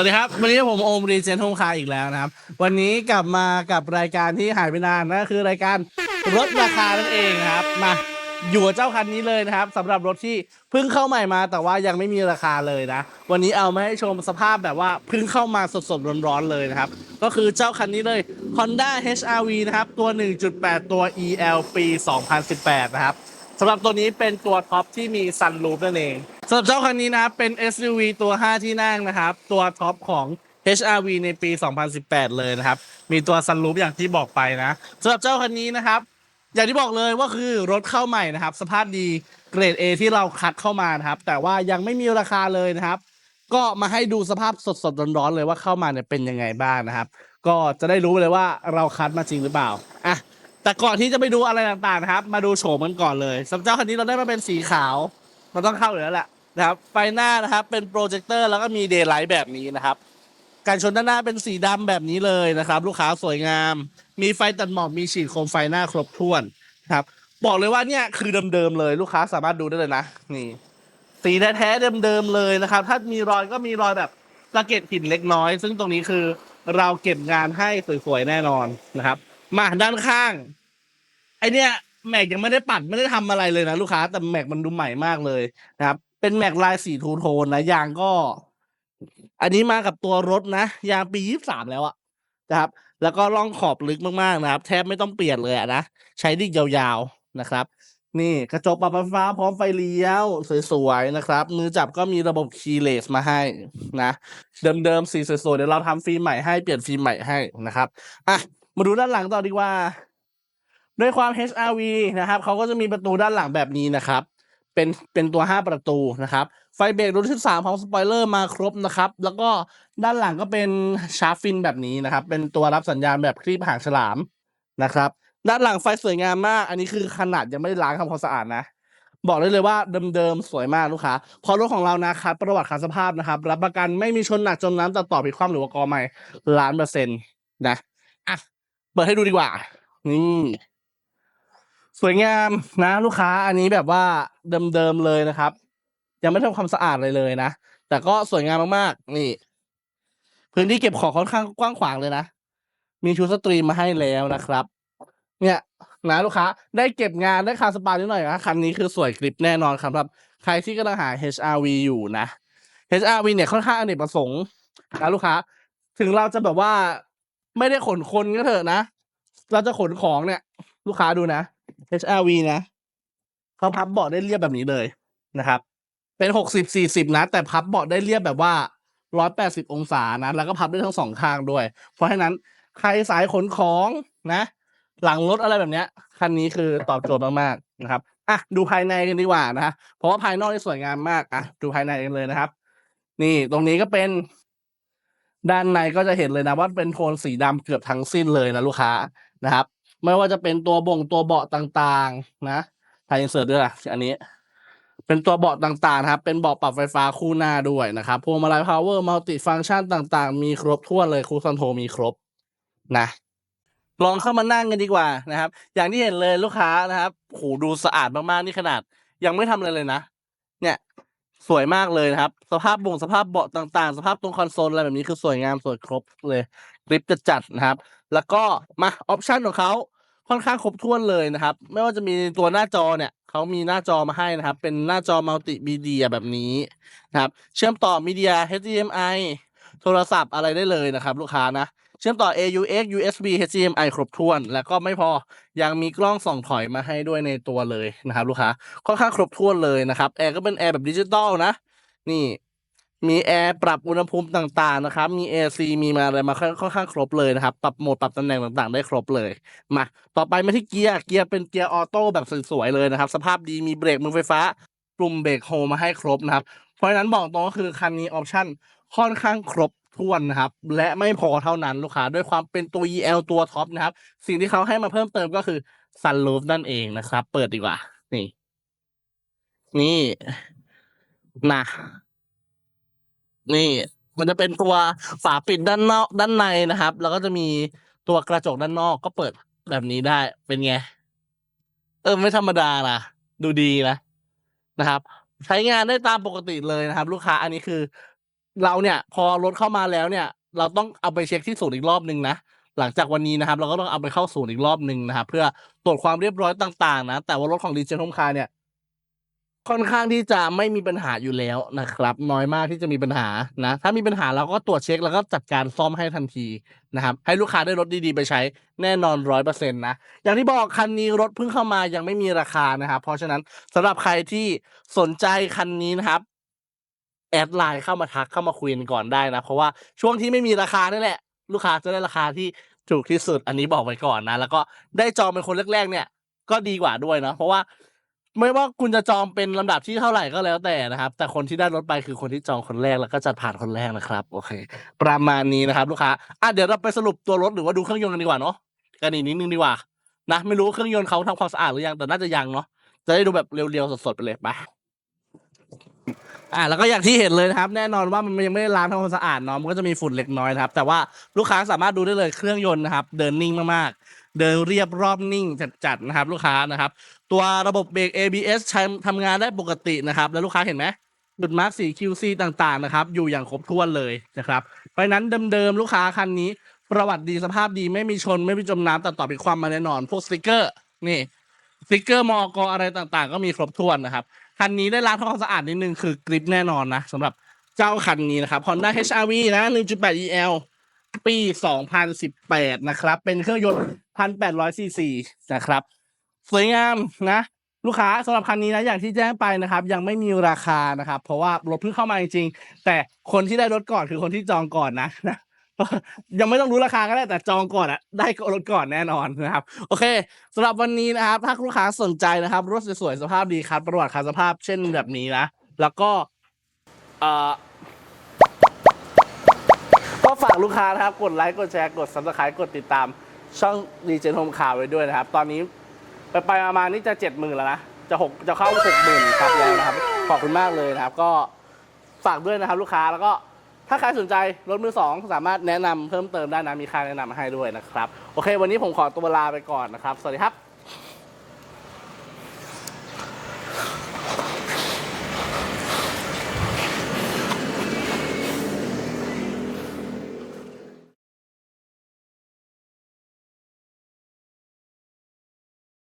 วัสดีครับ วันนี้ผมโอมรีเจนโฮมคาอีกแล้วนะครับ วันนี้กลับมากับรายการที่หายไปนานนั่นก็คือรายการลดราคานั่นเองครับ มาอยู่กับเจ้าคันนี้เลยนะครับสำหรับรถที่เพิ่งเข้าใหม่มาแต่ว่ายังไม่มีราคาเลยนะ วันนี้เอามาให้ชมสภาพแบบว่าเพิ่งเข้ามาสดๆร้อนๆเลยนะครับ ก็คือเจ้าคันนี้เลย Honda HRV นะครับ ตัว 1.8 ตัว EL ปี 2018 นะครับสำหรับตัวนี้เป็นตัวท็อปที่มีซันรูฟนั่นเอง สำหรับเจ้าคันนี้นะครับเป็น SUV ตัว 5 ที่นั่งนะครับ ตัวท็อปของ HRV ในปี 2018 เลยนะครับ มีตัวซันรูฟอย่างที่บอกไปนะสำหรับเจ้าคันนี้นะครับ อย่างที่บอกเลยว่าคือรถเข้าใหม่นะครับ สภาพดีเกรด A ที่เราคัดเข้ามานะครับ แต่ว่ายังไม่มีราคาเลยนะครับ ก็มาให้ดูสภาพสดๆร้อนๆเลยว่าเข้ามาเนี่ยเป็นยังไงบ้างนะครับ ก็จะได้รู้เลยว่าเราคัดมาจริงหรือเปล่าอะแต่ก่อนที่จะไปดูอะไรต่างๆนะครับ มาดูโฉมกันก่อนเลยสำหรับเจ้าคันนี้เราได้มาเป็นสีขาว มันต้องเข้าอยู่แล้วแหละ นะครับไฟหน้านะครับเป็นโปรเจคเตอร์แล้วก็มีเดย์ไลท์แบบนี้นะครับการชนด้านหน้าเป็นสีดำแบบนี้เลยนะครับ ลูกค้าสวยงาม มีไฟตัดหมอกมีฉีดโคมไฟหน้าครบถ้วนนะครับ บอกเลยว่าเนี่ยคือเดิมๆเลย ลูกค้าสามารถดูได้เลยนะนี่ สีแท้ๆเดิมๆเลยนะครับ ถ้ามีรอยก็มีรอยแบบสะเก็ดหินเล็กน้อย ซึ่งตรงนี้คือเราเก็บงานให้สวยๆแน่นอนนะครับ มาด้านข้าง ไอเนี้ยแม็กยังไม่ได้ปัดไม่ได้ทำอะไรเลยนะลูกค้าแต่แม็กมันดูใหม่มากเลยนะครับ เป็นแม็กลายสีทูโทนนะยางก็ อันนี้มากับตัวรถนะ ยางปียี่สามแล้วอะนะครับ แล้วก็ล่องขอบลึกมากๆนะครับ แทบไม่ต้องเปลี่ยนเลยอะนะใช้ดิ่งยาวๆนะครับ นี่กระจกปรับไฟฟ้าพร้อมไฟเลี้ยวสวยๆนะครับ มือจับก็มีระบบคีย์เลสมาให้นะเดิมๆสีสวยๆเดี๋ยวเราทำฟิล์มใหม่ให้เปลี่ยนฟิล์มใหม่ให้นะครับอะมาดูด้านหลังต่อดีกว่าด้วยความ HRV นะครับเขาก็จะมีประตูด้านหลังแบบนี้นะครับ เป็นเป็นตัว 5 ประตูนะครับ ไฟเบรกรุ่นที่3พร้อมสปอยเลอร์มาครบนะครับ แล้วก็ด้านหลังก็เป็นชาร์ฟฟินแบบนี้นะครับ เป็นตัวรับสัญญาณแบบคลีปหางฉลามนะครับ ด้านหลังไฟสวยงามมาก อันนี้คือขนาดยังไม่ได้ล้างทำความสะอาดนะ บอกได้เลยว่าเดิมๆสวยมากลูกค้าพราะรถของเรานะครับ ประวัติขาสภาพนะครับ รับประกันไม่มีชนหนักจมน้ำตัดต่อผิดความหรือว่ากอใหม่ล้านเปอร์เซ็นต์นะอะเปิดให้ดูดีกว่านี่ สวยงามนะลูกค้าอันนี้แบบว่าเดิมๆเลยนะครับ ยังไม่ทำความสะอาดเลยเลยนะ แต่ก็สวยงามมากๆ นี่ พื้นที่เก็บของค่อนข้างกว้างขวางเลยนะ มีชุดสตรีมมาให้แล้วนะครับ เนี่ยนะลูกค้า ได้เก็บงานได้คาสปานิดหน่อยนะคันนี้คือสวยกริบแน่นอนครับสำหรับใครที่กำลังหา HRV อยู่นะ HRV เนี่ยค่อนข้างอเนกประสงค์นะลูกค้า ถึงเราจะแบบว่าไม่ได้ขนคนก็เถอะนะ เราจะขนของเนี่ย ลูกค้าดูนะ HRV นะเขาพับเบาะได้เรียบแบบนี้เลยนะครับ เป็นหกสิบสี่สิบนะ แต่พับเบาะได้เรียบแบบว่าร้อยแปดสิบองศานะ แล้วก็พับได้ทั้งสองข้างด้วย เพราะฉะนั้นใครสายขนของนะ หลังรถอะไรแบบเนี้ยคันนี้คือตอบโจทย์มากๆนะครับอะดูภายในกันดีกว่านะเพราะว่าภายนอกนี่สวยงามมากอะดูภายในกันเลยนะครับ นี่ตรงนี้ก็เป็น ด้านในก็จะเห็นเลยนะว่าเป็นโทนสีดำเกือบทั้งสิ้นเลยนะลูกค้านะครับ ไม่ว่าจะเป็นตัวบ่งตัวเบาะต่างๆ นะไทยอินเสิร์ตด้วยล่ะอันนี้ เป็นตัวเบาะต่างๆครับ เป็นเบาะปรับไฟฟ้าคู่หน้าด้วยนะครับพวงมาลัยพาวเวอร์มัลติฟังก์ชันต่างๆ มีครบถ้วนเลยครูซันโทมีครบนะลองเข้ามานั่งกันดีกว่านะครับ อย่างที่เห็นเลยลูกค้านะครับโหดูสะอาดมากๆนี่ขนาด ยังไม่ทำอะไรเลยนะ เนี่ย สวยมากเลยนะครับ สภาพบ่งสภาพเบาะต่าง ๆ สภาพตรงคอนโซลอะไรแบบนี้คือสวยงามสวยครบเลยกริปจะจัดนะครับ แล้วก็มาออปชันของเขาค่อนข้างครบถ้วนเลยนะครับ ไม่ว่าจะมีตัวหน้าจอเนี่ยเขามีหน้าจอมาให้นะครับ เป็นหน้าจอมัลติมีเดียแบบนี้นะครับ เชื่อมต่อมีเดีย HDMI โทรศัพท์อะไรได้เลยนะครับ ลูกค้านะ เชื่อมต่อ AUX USB HDMI ครบถ้วน แล้วก็ไม่พอยังมีกล้องส่องถอยมาให้ด้วยในตัวเลยนะครับ ลูกค้าค่อนข้างครบถ้วนเลยนะครับแอร์ก็เป็นแอร์แบบดิจิตอลนะ นี่ มีแอร์ปรับอุณหภูมิต่าง ๆ นะครับ มี AC มีมาอะไรมาค่อนข้างครบเลยนะครับ ปรับโหมดปรับตำแหน่งต่างๆ ได้ครบเลย มา ต่อไปมาที่เกียร์ เกียร์เป็นเกียร์ออโต้แบบสวยๆเลยนะครับ สภาพดี มีเบรกมือไฟฟ้าปุ่มเบรกโฮมาให้ครบนะครับ เพราะฉะนั้นบอกตรงก็คือคันนี้ออปชั่นค่อนข้างครบถ้วนนะครับ และไม่พอเท่านั้นลูกค้า ด้วยความเป็นตัว EL ตัวท็อปนะครับ สิ่งที่เขาให้มาเพิ่มเติมก็คือ Sunroof นั่นเองนะครับ เปิดดีกว่า นี่ นี่ นะ นี่มันจะเป็นตัวฝาปิดด้านนอกด้านในนะครับ แล้วก็จะมีตัวกระจกด้านนอกก็เปิดแบบนี้ได้เป็นไง เออไม่ธรรมดานะดูดีนะนะครับ ใช้งานได้ตามปกติเลยนะครับ ลูกค้าอันนี้คือ เราเนี่ย พอรถเข้ามาแล้วเนี่ย เราต้องเอาไปเช็คที่ศูนย์อีกรอบหนึ่งนะหลังจากวันนี้นะครับ เราก็ต้องเอาไปเข้าศูนย์อีกรอบหนึ่งนะครับ เพื่อตรวจความเรียบร้อยต่าง ๆ นะ แต่ว่ารถของดีเจนโฮมคาร์เนี่ย ค่อนข้างที่จะไม่มีปัญหาอยู่แล้วนะครับ น้อยมากที่จะมีปัญหานะถ้ามีปัญหาเราก็ตรวจเช็คแล้วก็จัดการซ่อมให้ทันทีนะครับให้ลูกค้าได้รถดีๆ ไปใช้แน่นอนร้อยเปอร์เซ็นต์นะอย่างที่บอกคันนี้รถเพิ่งเข้ามายังไม่มีราคานะครับเพราะฉะนั้นสำหรับใครที่สนใจคันนี้นะครับแอดไลน์เข้ามาทักเข้ามาคุยกันก่อนได้นะเพราะว่าช่วงที่ไม่มีราคานี่แหละ ลูกค้าจะได้ราคาที่ถูกที่สุดอันนี้บอกไว้ก่อนนะ แล้วก็ได้จองเป็นคนแรกๆเนี่ยก็ดีกว่าด้วยเนาะเพราะว่า ไม่ว่าคุณจะจองเป็นลำดับที่เท่าไหร่ก็แล้วแต่นะครับ แต่คนที่ได้รถไปคือคนที่จองคนแรกแล้วก็จัดผ่านคนแรกนะครับ โอเค ประมาณนี้นะครับ ลูกค้าอะเดี๋ยวเราไปสรุปตัวรถหรือว่าดูเครื่องยนต์กันดีกว่าเนาะกันอีกนิดนึงดีกว่านะไม่รู้เครื่องยนต์เขาทำความสะอาดหรือยังแต่น่าจะยังเนาะจะได้ดูแบบเรียวๆสดๆไปเลยไปอ่าแล้วก็อย่างที่เห็นเลยนะครับ แน่นอนว่ามันยังไม่ได้ล้างทำความสะอาดเนาะมันก็จะมีฝุ่นเล็กน้อยนะครับ แต่ว่าลูกค้าสามารถดูได้เลยเครื่องยนต์นะครับ เดินนิ่งมากๆเดินเรียบรอบนิ่งจัดๆนะครับ ลูกค้านะครับ ตัวระบบเบรก ABS ใช้ทำงานได้ปกตินะครับ แล้วลูกค้าเห็นไหมจุดมาร์กสี QC ต่างๆนะครับ อยู่อย่างครบถ้วนเลยนะครับ เพราะนั้นเดิมๆ ลูกค้าคันนี้ ประวัติดีสภาพดีไม่มีชนไม่มีจมน้ำตัดต่อเป็นความมาแน่นอน พวกสติกเกอร์นี่สติกเกอร์มอกอะไรต่างๆ ก็มีครบถ้วนนะครับ คันนี้ได้ล้างทำความสะอาดนิดนึงคือกริปแน่นอนนะสำหรับเจ้าคันนี้นะครับ Honda HR-V นะ 1.8 EL ปี2018 นะครับ เป็นเครื่องยนต์ 1,800ซีซีนะครับ สวยงามนะ ลูกค้าสำหรับคันนี้นะอย่างที่แจ้งไปนะครับ ยังไม่มีราคานะครับ เพราะว่ารถเพิ่งเข้ามาจริงๆแต่คนที่ได้รถก่อนคือคนที่จองก่อนนะนะยังไม่ต้องรู้ราคาก็ได้แต่จองก่อนอะได้รถก่อนแน่นอนนะครับ โอเคสำหรับวันนี้นะครับถ้าลูกค้าสนใจนะครับรถสวยๆสภาพดีครับประวัติคันสภาพเช่นแบบนี้นะ แล้วก็เอ่อ ก็ฝากลูกค้านะครับ กดไลค์กดแชร์กด subscribe กดติดตามช่องดีเจนโฮมข่าวไว้ด้วยนะครับ ตอนนี้ไปไปๆมาๆนี่จะเจ็ดหมื่นแล้วนะ จะหกจะเข้าหกหมื่นครับแล้วนะครับ ขอบคุณมากเลยนะครับ ก็ฝากด้วยนะครับลูกค้าแล้วก็ถ้าใครสนใจรถมือสองสามารถแนะนำเพิ่มเติมได้นะมีค่าแนะนำให้ด้วยนะครับ โอเค วันนี้ผมขอตัวลาไปก่อนนะครับ สวัสดีครับ